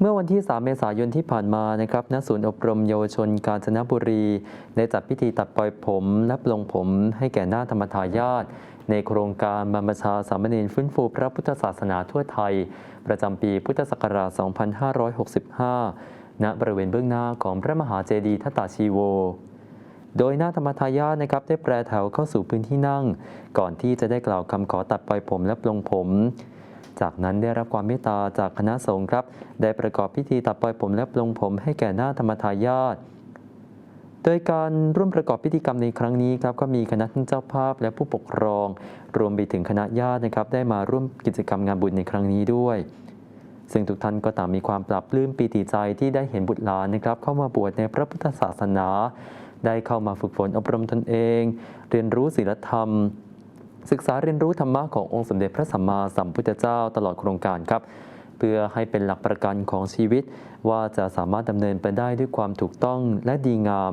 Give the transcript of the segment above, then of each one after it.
เมื่อวันที่ 3 เมษายนที่ผ่านมานะครับณศูนย์อบรมเยาวชนกาญจนบุรี ได้จัดพิธีตัดปล่อยผมและปลงผมให้แก่หน้าธรรมทายาทในโครงการบรรพชาสามเณรฟื้นฟูพระพุทธศาสนาทั่วไทย ประจำปีพุทธศักราช 2565 ณ บริเวณเบื้องหน้าของพระมหาเจดีย์ทตาชีโว โดยหน้าธรรมทายาทนะครับได้แปรแถวเข้าสู่พื้นที่นั่ง ก่อนที่จะได้กล่าวคำขอตัดปล่อยผมและปลงผม จากนั้นได้รับความเมตตาจากคณะสงฆ์ครับ ได้ประกอบพิธีตัดปล่อยผมและปลงผมให้แก่หน้าธรรมทายาทโดยการร่วมประกอบพิธีกรรมในครั้งนี้ครับก็มีคณะท่านเจ้าภาพและผู้ปกครอง รวมไปถึงคณะญาตินะครับได้มาร่วมกิจกรรมงานบุญในครั้งนี้ด้วย ซึ่งทุกท่านก็ต่างมีความปรับปลื้มปีติใจที่ได้เห็นบุตรหลานนะครับ เข้ามาบวชในพระพุทธศาสนา ได้เข้ามาฝึกฝนอบรมตนเอง เรียนรู้ศีลธรรม ศึกษาเรียนรู้ธรรมะขององค์สมเด็จพระสัมมาสัมพุทธเจ้าตลอดโครงการครับ เพื่อให้เป็นหลักประกันของชีวิต ว่าจะสามารถดำเนินไปได้ด้วยความถูกต้องและดีงาม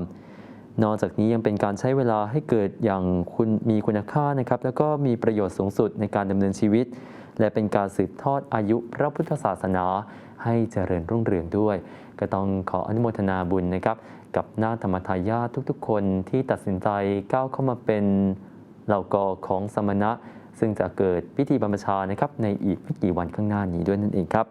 นอกจากนี้ยังเป็นการใช้เวลาให้เกิดอย่างคุณมีคุณค่านะครับ แล้วก็มีประโยชน์สูงสุดในการดำเนินชีวิต และเป็นการสืบทอดอายุพระพุทธศาสนา ให้เจริญรุ่งเรืองด้วย ก็ต้องขออนุโมทนาบุญนะครับ กับหน้าธรรมทายาททุกๆ คนที่ตัดสินใจก้าวเข้ามาเป็น เหล่าก็ของสมณะ ซึ่งจะเกิดพิธีบรรพชานะครับในอีกไม่กี่วันข้างหน้านี้ด้วยนั่นเองครับ